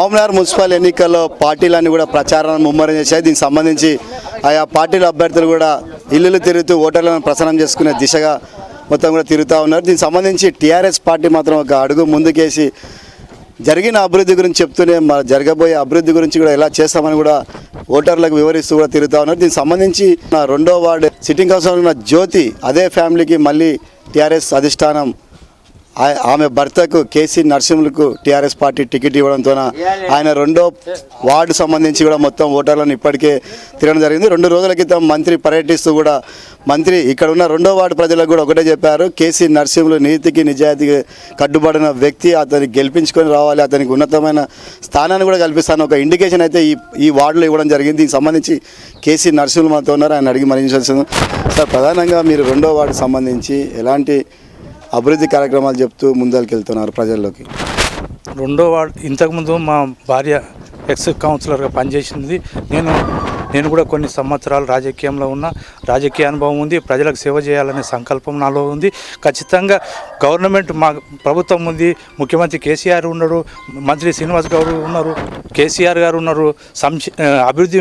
మామూలు మున్సిపల్ ఎన్నికల్లో పార్టీలన్నీ కూడా ప్రచారాన్ని ముమ్మరం చేశాయి. దీనికి సంబంధించి ఆయా పార్టీల అభ్యర్థులు కూడా ఇల్లులు తిరుగుతూ ఓటర్లను ప్రసన్నం చేసుకునే దిశగా మొత్తం కూడా తిరుగుతూ ఉన్నారు. దీనికి సంబంధించి టీఆర్ఎస్ పార్టీ మాత్రం ఒక అడుగు ముందుకేసి జరిగిన అభివృద్ధి గురించి చెప్తూనే మా జరగబోయే అభివృద్ధి గురించి కూడా ఎలా చేస్తామని కూడా ఓటర్లకు వివరిస్తూ కూడా తిరుగుతూ ఉన్నారు. దీనికి సంబంధించి నా రెండో వార్డు సిట్టింగ్ కౌన్సిలర్ ఉన్న జ్యోతి అదే ఫ్యామిలీకి మళ్ళీ టీఆర్ఎస్ అధిష్టానం ఆమె భర్తకు కేసీ నరసింహులకు టీఆర్ఎస్ పార్టీ టికెట్ ఇవ్వడంతో ఆయన రెండో వార్డు సంబంధించి కూడా మొత్తం ఓటర్లను ఇప్పటికే తిరగడం జరిగింది. రెండు రోజుల క్రితం మంత్రి పర్యటిస్తూ కూడా మంత్రి ఇక్కడ ఉన్న రెండో వార్డు ప్రజలకు కూడా ఒకటే చెప్పారు. కేసీ నరసింహులు నీతికి నిజాయితీకి కట్టుబడిన వ్యక్తి అతనికి గెలిపించుకొని రావాలి. అతనికి ఉన్నతమైన స్థానాన్ని కూడా కల్పిస్తాను ఒక ఇండికేషన్ అయితే ఈ ఈ వార్డులో ఇవ్వడం జరిగింది. దీనికి సంబంధించి కేసీ నరసింహులు మాతో ఉన్నారు. ఆయన అడిగి మరించాల్సింది సార్ ప్రధానంగా మీరు రెండో వార్డు సంబంధించి ఎలాంటి అభివృద్ధి కార్యక్రమాలు చెప్తూ ముందరికి వెళ్తున్నారు ప్రజల్లోకి. రెండో వాడు ఇంతకుముందు మా భార్య ఎక్స్ కౌన్సిలర్గా పనిచేసింది. నేను నేను కూడా కొన్ని సంవత్సరాలు రాజకీయంలో ఉన్న రాజకీయ అనుభవం ఉంది ప్రజలకు సేవ చేయాలనే సంకల్పం నాలో ఉంది. ఖచ్చితంగా గవర్నమెంట్ మా ప్రభుత్వం ఉంది ముఖ్యమంత్రి కేసీఆర్ ఉన్నారు మంత్రి శ్రీనివాస్ గౌడ్ ఉన్నారు కేసీఆర్ గారు ఉన్నారు. సంక్షే అభివృద్ధి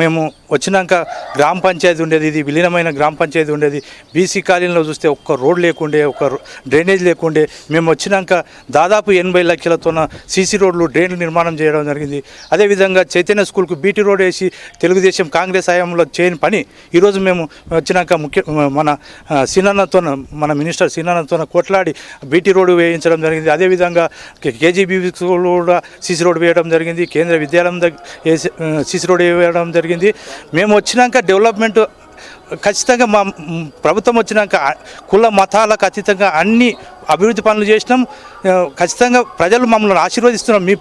మేము వచ్చినాక గ్రామ పంచాయతీ ఉండేది ఇది విలీనమైన గ్రామ పంచాయతీ ఉండేది. బీసీ కాలనీలో చూస్తే ఒక్క రోడ్ లేకుండే ఒక్క డ్రైనేజ్ లేకుండే. మేము వచ్చినాక దాదాపు ఎనభై లక్షలతోన సీసీ రోడ్లు డ్రైన్లు నిర్మాణం చేయడం జరిగింది. అదేవిధంగా చైతన్య స్కూల్కు బీటీ రోడ్ వేసి తెలుగుదేశం కాంగ్రెస్ హయాంలో చేయని పని. ఈరోజు మేము వచ్చినాక ముఖ్య మన సీనన్నతో మన మినిస్టర్ సీనన్నతో కొట్లాడి బీటీ రోడ్డు వేయించడం జరిగింది. అదేవిధంగా కేజీబీ కూడా సీసీ రోడ్డు వేయడం జరిగింది. కేంద్ర విద్యాలయం దగ్గర సీసీ రోడ్డు వేయడం జరిగింది. మేము వచ్చినాక డెవలప్మెంట్ ఖచ్చితంగా మా ప్రభుత్వం వచ్చినాక కుల మతాలకు అతీతంగా అన్ని అభివృద్ధి పనులు చేసినాం. ఖచ్చితంగా ప్రజలు మమ్మల్ని ఆశీర్వదిస్తున్నాం మీ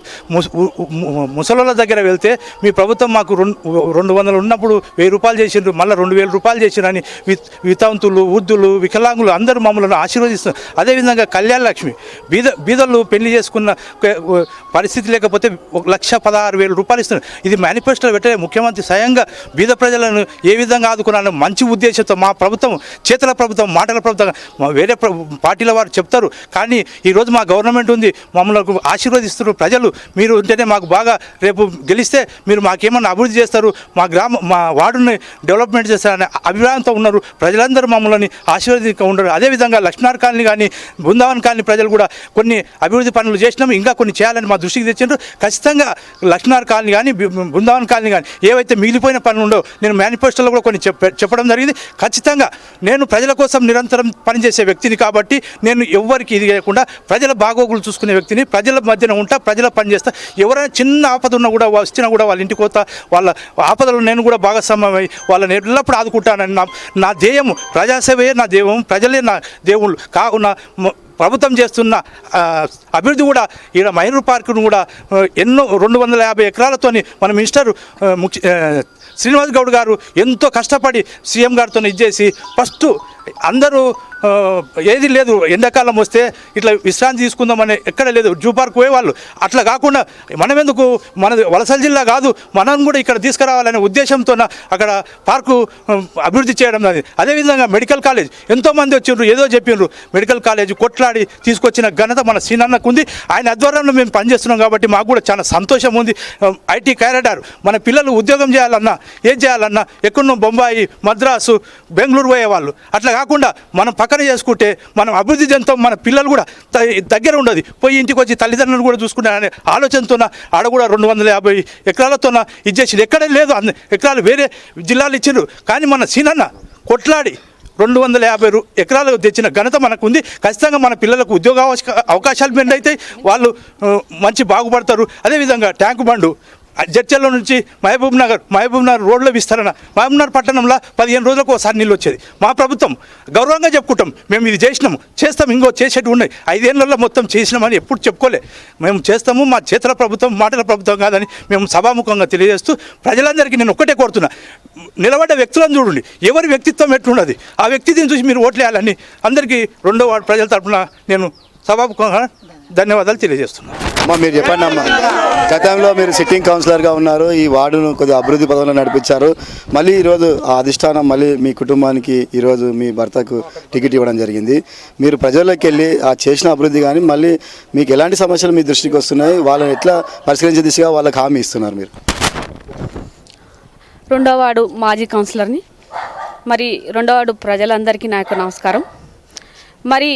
ముసలోళ్ళ దగ్గర వెళ్తే మీ ప్రభుత్వం మాకు రెండు రెండు వందలు ఉన్నప్పుడు వెయ్యి రూపాయలు చేసిండ్రు. మళ్ళీ రెండు వేల రూపాయలు చేసిరని వి వితంతులు వృద్ధులు వికలాంగులు అందరూ మమ్మల్ని ఆశీర్వదిస్తున్నారు అదేవిధంగా కళ్యాణ లక్ష్మి బీద బీదలు పెళ్ళి చేసుకున్న పరిస్థితి లేకపోతే ఒక లక్ష పదహారు వేల రూపాయలు ఇస్తున్నారు. ఇది మేనిఫెస్టోలో పెట్టే ముఖ్యమంత్రి స్వయంగా బీద ప్రజలను ఏ విధంగా ఆదుకున్నాను మంచి ఉద్దేశంతో మా ప్రభుత్వం చేతల ప్రభుత్వం మాటల ప్రభుత్వం వేరే పార్టీల వారు చెప్తారు. కానీ ఈరోజు మా గవర్నమెంట్ ఉంది మమ్మల్ని ఆశీర్వదిస్తున్నారు ప్రజలు. మీరు ఉంటేనే మాకు బాగా రేపు గెలిస్తే మీరు మాకేమన్నా అభివృద్ధి చేస్తారు మా గ్రామ మా వార్డుని డెవలప్మెంట్ చేస్తారనే అభిప్రాయంతో ఉన్నారు. ప్రజలందరూ మమ్మల్ని ఆశీర్వదించ ఉండరు. అదేవిధంగా లక్ష్మీనార్ కాలనీ కానీ బృందావన్ కాలనీ ప్రజలు కూడా కొన్ని అభివృద్ధి పనులు చేసినాం ఇంకా కొన్ని చేయాలని మా దృష్టికి తెచ్చిండ్రు. ఖచ్చితంగా లక్ష్మీనార్ కాలనీ కానీ బృందావన్ కాలనీ కానీ ఏవైతే మిగిలిపోయిన పనులు ఉండవు నేను మేనిఫెస్టోలో కూడా కొన్ని చెప్పడం జరిగింది. ఖచ్చితంగా నేను ప్రజల కోసం నిరంతరం పనిచేసే వ్యక్తిని కాబట్టి నేను ఎవ్వరికి ఇది చేయకుండా ప్రజల బాగోగులు చూసుకునే వ్యక్తిని ప్రజల మధ్యన ఉంటా ప్రజల పని చేస్తా. ఎవరైనా చిన్న ఆపద ఉన్నా కూడా వచ్చినా కూడా వాళ్ళ ఇంటికి పోతా వాళ్ళ ఆపదలు నేను కూడా భాగస్వామ్యమై వాళ్ళని ఎల్లప్పుడూ ఆదుకుంటానని నా నా ధ్యేయం ప్రజాసేవే నా దేవం ప్రజలే నా దేవుళ్ళు. కావున ప్రభుత్వం చేస్తున్న అభివృద్ధి కూడా ఈడ మైనూర్ పార్కును కూడా ఎన్నో రెండు వందల యాభై ఎకరాలతోని మన మినిస్టర్ ముఖ్య శ్రీనివాస్ గౌడ్ గారు ఎంతో కష్టపడి సీఎం గారితో ఇచ్చేసి ఫస్ట్ అందరూ ఏది లేదు. ఎండాకాలం వస్తే ఇట్లా విశ్రాంతి తీసుకుందామని ఎక్కడ లేదు. జూ పార్క్ పోయేవాళ్ళు అట్లా కాకుండా మనం ఎందుకు? మన వలసల జిల్లా కాదు. మనం కూడా ఇక్కడ తీసుకురావాలనే ఉద్దేశంతో అక్కడ పార్కు అభివృద్ధి చేయడం జరిగింది అదేవిధంగా మెడికల్ కాలేజ్. ఎంతోమంది వచ్చిండ్రు ఏదో చెప్పిండ్రు మెడికల్ కాలేజ్ కొట్లాడి తీసుకొచ్చిన ఘనత మన సీనన్నకు ఉంది. ఆయన ఆధ్వర్యంలో మేము పనిచేస్తున్నాం కాబట్టి మాకు కూడా చాలా సంతోషం ఉంది. ఐటీ క్యారెడార్ మన పిల్లలు ఉద్యోగం చేయాలన్నా ఏం చేయాలన్నా ఎక్కడో బొంబాయి మద్రాసు బెంగళూరు పోయేవాళ్ళు. అట్లా కాకుండా మనం పక్కన చేసుకుంటే మనం అభివృద్ధి చెందుతాం మన పిల్లలు కూడా దగ్గర ఉండదు. పోయి ఇంటికి వచ్చి తల్లిదండ్రులు కూడా చూసుకుంటారనే ఆలోచనతో ఆడ కూడా రెండు వందల యాభై ఎకరాలతోన ఇచ్చేసింది ఎక్కడే లేదు అన్ని ఎకరాలు వేరే జిల్లాలు ఇచ్చిండ్రు. కానీ మన సీనన్న కొట్లాడి రెండు వందల యాభై ఎకరాలు తెచ్చిన ఘనత మనకు ఉంది ఖచ్చితంగా మన పిల్లలకు ఉద్యోగ అవకాశాలు పెండ్ అవుతాయి వాళ్ళు మంచి బాగుపడతారు. అదేవిధంగా ట్యాంకు బండు జడ్చల్లో నుంచి మహబూబ్ నగర్ మహబూబ్ నగర్ రోడ్ల విస్తరణ. మహబూబ్ నగర్ పట్టణంలో పదిహేను రోజులకు ఒకసారి నీళ్ళు వచ్చేది. మా ప్రభుత్వం గౌరవంగా చెప్పుకుంటాం. మేము ఇది చేసినాము చేస్తాం. ఇంకో చేసేటివి ఉన్నాయి. ఐదేళ్ళలో మొత్తం చేసినామని ఎప్పుడు చెప్పుకోలే. మేము చేస్తాము. మా చేతుల ప్రభుత్వం మాటల ప్రభుత్వం కాదని మేము సభాముఖంగా తెలియజేస్తూ ప్రజలందరికీ నేను ఒక్కటే కోరుతున్నా. నిలబడ్డ వ్యక్తులను చూడండి. ఎవరి వ్యక్తిత్వం ఎట్లున్నది? ఆ వ్యక్తిత్వం చూసి మీరు ఓట్లేయాలని అందరికీ రెండో వార్డు ప్రజల తరపున నేను సభాముఖంగా ధన్యవాదాలు తెలియజేస్తున్నాను. అమ్మ మీరు చెప్పండి అమ్మ గతంలో మీరు సిట్టింగ్ కౌన్సిలర్గా ఉన్నారు ఈ వార్డును కొద్దిగా అభివృద్ధి పదంలో నడిపించారు. మళ్ళీ ఈరోజు ఆ అధిష్టానం మళ్ళీ మీ కుటుంబానికి ఈరోజు మీ భర్తకు టికెట్ ఇవ్వడం జరిగింది. మీరు ప్రజల్లోకి వెళ్ళి ఆ చేసిన అభివృద్ధి కానీ మళ్ళీ మీకు ఎలాంటి సమస్యలు మీ దృష్టికి వస్తున్నాయి వాళ్ళని ఎట్లా పరిష్కరించే దిశగా వాళ్ళకి హామీ ఇస్తున్నారు మీరు? రెండో వార్డు మాజీ కౌన్సిలర్ని మరి రెండో వార్డు ప్రజలందరికీ నా యొక్క నమస్కారం. మరి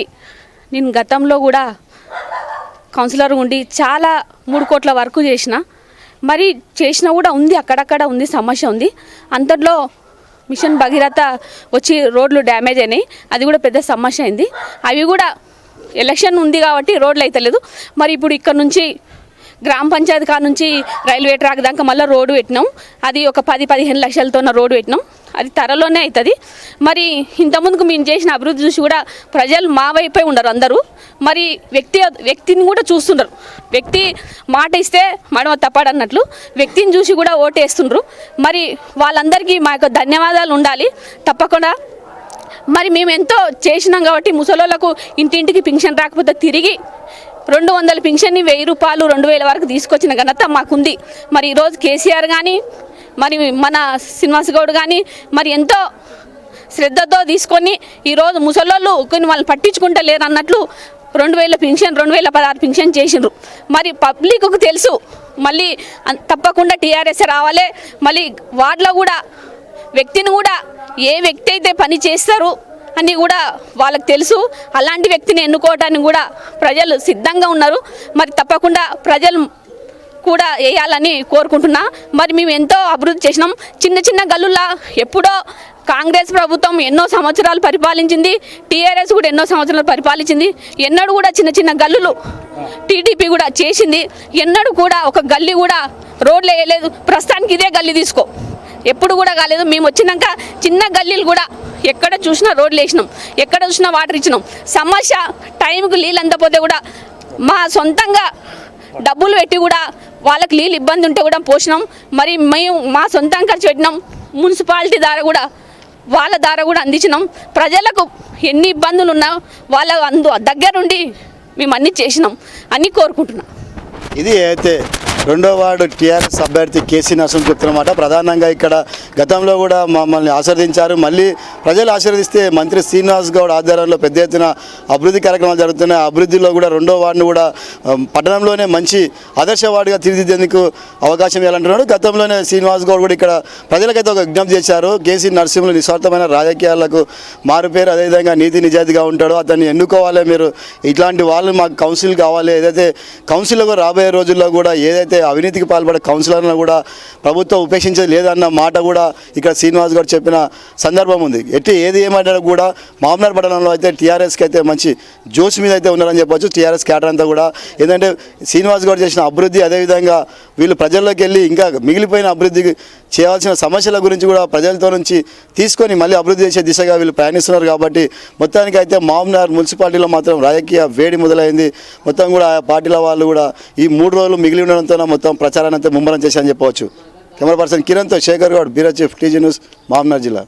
నేను గతంలో కూడా కౌన్సిలర్ ఉండి చాలా మూడు కోట్ల వరకు చేసిన. మరి చేసినా కూడా ఉంది అక్కడక్కడ ఉంది సమస్య ఉంది. అంతట్లో మిషన్ భగీరథ వచ్చి రోడ్లు డ్యామేజ్ అయినాయి. అది కూడా పెద్ద సమస్య అయింది. అవి కూడా ఎలక్షన్ ఉంది కాబట్టి రోడ్లు అయితే లేదు. మరి ఇప్పుడు ఇక్కడ నుంచి గ్రామ పంచాయతీ కాడ నుంచి రైల్వే ట్రాక్ దాకా మళ్ళీ రోడ్డు పెట్టినాం. అది ఒక పది పదిహేను లక్షలతో ఉన్న రోడ్డు పెట్టినాం. అది త్వరలోనే అవుతుంది. మరి ఇంతకుముందుకు మేము చేసిన అభివృద్ధి చూసి కూడా ప్రజలు మా వైపే ఉండరు అందరూ. మరి వ్యక్తి వ్యక్తిని కూడా చూస్తున్నారు వ్యక్తి మాట ఇస్తే మడమ తప్పడన్నట్లు వ్యక్తిని చూసి కూడా ఓటేస్తుండ్రు. మరి వాళ్ళందరికీ మా యొక్క ధన్యవాదాలు ఉండాలి. తప్పకుండా. మరి మేము ఎంతో చేసినాం కాబట్టి ముసలోళ్ళకు ఇంటింటికి పింఛన్ రాకపోతే తిరిగి రెండు వందల పింఛన్ని వెయ్యి రూపాయలు రెండు వేల వరకు తీసుకొచ్చిన ఘనత మాకుంది. మరి ఈరోజు కేసీఆర్ కానీ మరి మన శ్రీనివాస్ గౌడ్ కానీ మరి ఎంతో శ్రద్ధతో తీసుకొని ఈరోజు ముసలోళ్ళు కొన్ని వాళ్ళు పట్టించుకుంటే లేరు అన్నట్లు రెండు వేల పింఛన్ రెండు వేల పదహారు పింఛన్ చేసిండ్రు. మరి పబ్లిక్కు తెలుసు మళ్ళీ తప్పకుండా టీఆర్ఎస్ రావాలి మళ్ళీ వార్డులో కూడా వ్యక్తిని కూడా ఏ వ్యక్తి అయితే పని చేస్తారు అని కూడా వాళ్ళకి తెలుసు. అలాంటి వ్యక్తిని ఎన్నుకోవటానికి కూడా ప్రజలు సిద్ధంగా ఉన్నారు. మరి తప్పకుండా ప్రజలు కూడా వేయాలని కోరుకుంటున్నా. మరి మేము ఎంతో అభివృద్ధి చేసినాం. చిన్న చిన్న గల్లులా ఎప్పుడో కాంగ్రెస్ ప్రభుత్వం ఎన్నో సంవత్సరాలు పరిపాలించింది. టీఆర్ఎస్ కూడా ఎన్నో సంవత్సరాలు పరిపాలించింది. ఎన్నడూ కూడా చిన్న చిన్న గల్లులు టీడీపీ కూడా చేసింది. ఎన్నడూ కూడా ఒక గల్లీ కూడా రోడ్లు వేయలేదు. ప్రస్తుతానికి ఇదే గల్లీ తీసుకో. ఎప్పుడు కూడా కాలేదు. మేము వచ్చినాక చిన్న గల్లీలు కూడా ఎక్కడ చూసినా రోడ్లు వేసినాం. ఎక్కడ చూసినా వాటర్ ఇచ్చినాం. సమస్య టైంకి నీళ్ళు అందపోతే కూడా మా సొంతంగా డబ్బులు పెట్టి కూడా వాళ్ళకి నీళ్ళు ఇబ్బంది ఉంటే కూడా పోసినాం మరి మేము మా సొంతం ఖర్చు పెట్టినాం. మున్సిపాలిటీ ద్వారా కూడా వాళ్ళ ద్వారా కూడా అందించినాం. ప్రజలకు ఎన్ని ఇబ్బందులు ఉన్నా వాళ్ళ అందు దగ్గరుండి మేము అన్నీ చేసినాం. అని కోరుకుంటున్నాం. ఇది అయితే రెండో వార్డు టీఆర్ఎస్ అభ్యర్థి కేసీ నరసింహ చెప్తున్నమాట ప్రధానంగా ఇక్కడ గతంలో కూడా మమ్మల్ని ఆశీర్వదించారు. మళ్ళీ ప్రజలు ఆశీర్వదిస్తే మంత్రి శ్రీనివాస్ గౌడ్ ఆధ్వర్యంలో పెద్ద ఎత్తున అభివృద్ధి కార్యక్రమాలు జరుగుతున్నాయి. అభివృద్ధిలో కూడా రెండో వార్డును కూడా పట్టణంలోనే మంచి ఆదర్శ వార్డుగా తీర్చిదిద్దేందుకు అవకాశం ఇవ్వాలంటున్నాడు. గతంలోనే శ్రీనివాస్ గౌడ్ కూడా ఇక్కడ ప్రజలకైతే ఒక విజ్ఞప్తి చేశారు. కేసీ నరసింహులు నిస్వార్థమైన రాజకీయాలకు మారుపేరు అదేవిధంగా నీతి నిజాయితీగా ఉంటాడు. అతన్ని ఎన్నుకోవాలి మీరు. ఇట్లాంటి వాళ్ళు మాకు కౌన్సిల్ కావాలి. ఏదైతే కౌన్సిల్లో రాబోయే రోజుల్లో కూడా ఏదైతే అవినీతికి పాల్పడే కౌన్సిలర్లను కూడా ప్రభుత్వం ఉపేక్షించేది లేదన్న మాట కూడా ఇక్కడ శ్రీనివాస్ గారు చెప్పిన సందర్భం ఉంది. ఎట్టి ఏది ఏమైనా కూడా మామూలు పట్టణంలో అయితే టీఆర్ఎస్కి అయితే మంచి జోష్ మీద అయితే ఉన్నారని చెప్పొచ్చు. టీఆర్ఎస్ క్యాడర్ అంతా కూడా. ఏంటంటే శ్రీనివాస్ గారు చేసిన అభివృద్ధి అదేవిధంగా వీళ్ళు ప్రజల్లోకి వెళ్ళి ఇంకా మిగిలిపోయిన అభివృద్ధికి చేయాల్సిన సమస్యల గురించి కూడా ప్రజలతో నుంచి తీసుకొని మళ్ళీ అభివృద్ధి చేసే దిశగా వీళ్ళు ప్రయాణిస్తున్నారు కాబట్టి మొత్తానికి అయితే మామ్నార్ మున్సిపాలిటీలో మాత్రం రాజకీయ వేడి మొదలైంది. మొత్తం కూడా ఆ పార్టీల వాళ్ళు కూడా ఈ మూడు రోజులు మిగిలి ఉండడంతో మొత్తం ప్రచారాన్ని అంతా ముమ్మరం చేశారని చెప్పవచ్చు. Camera person కిరణ్తో Shekhar Goud bureau chief TG news Mamnoor జిల్లా.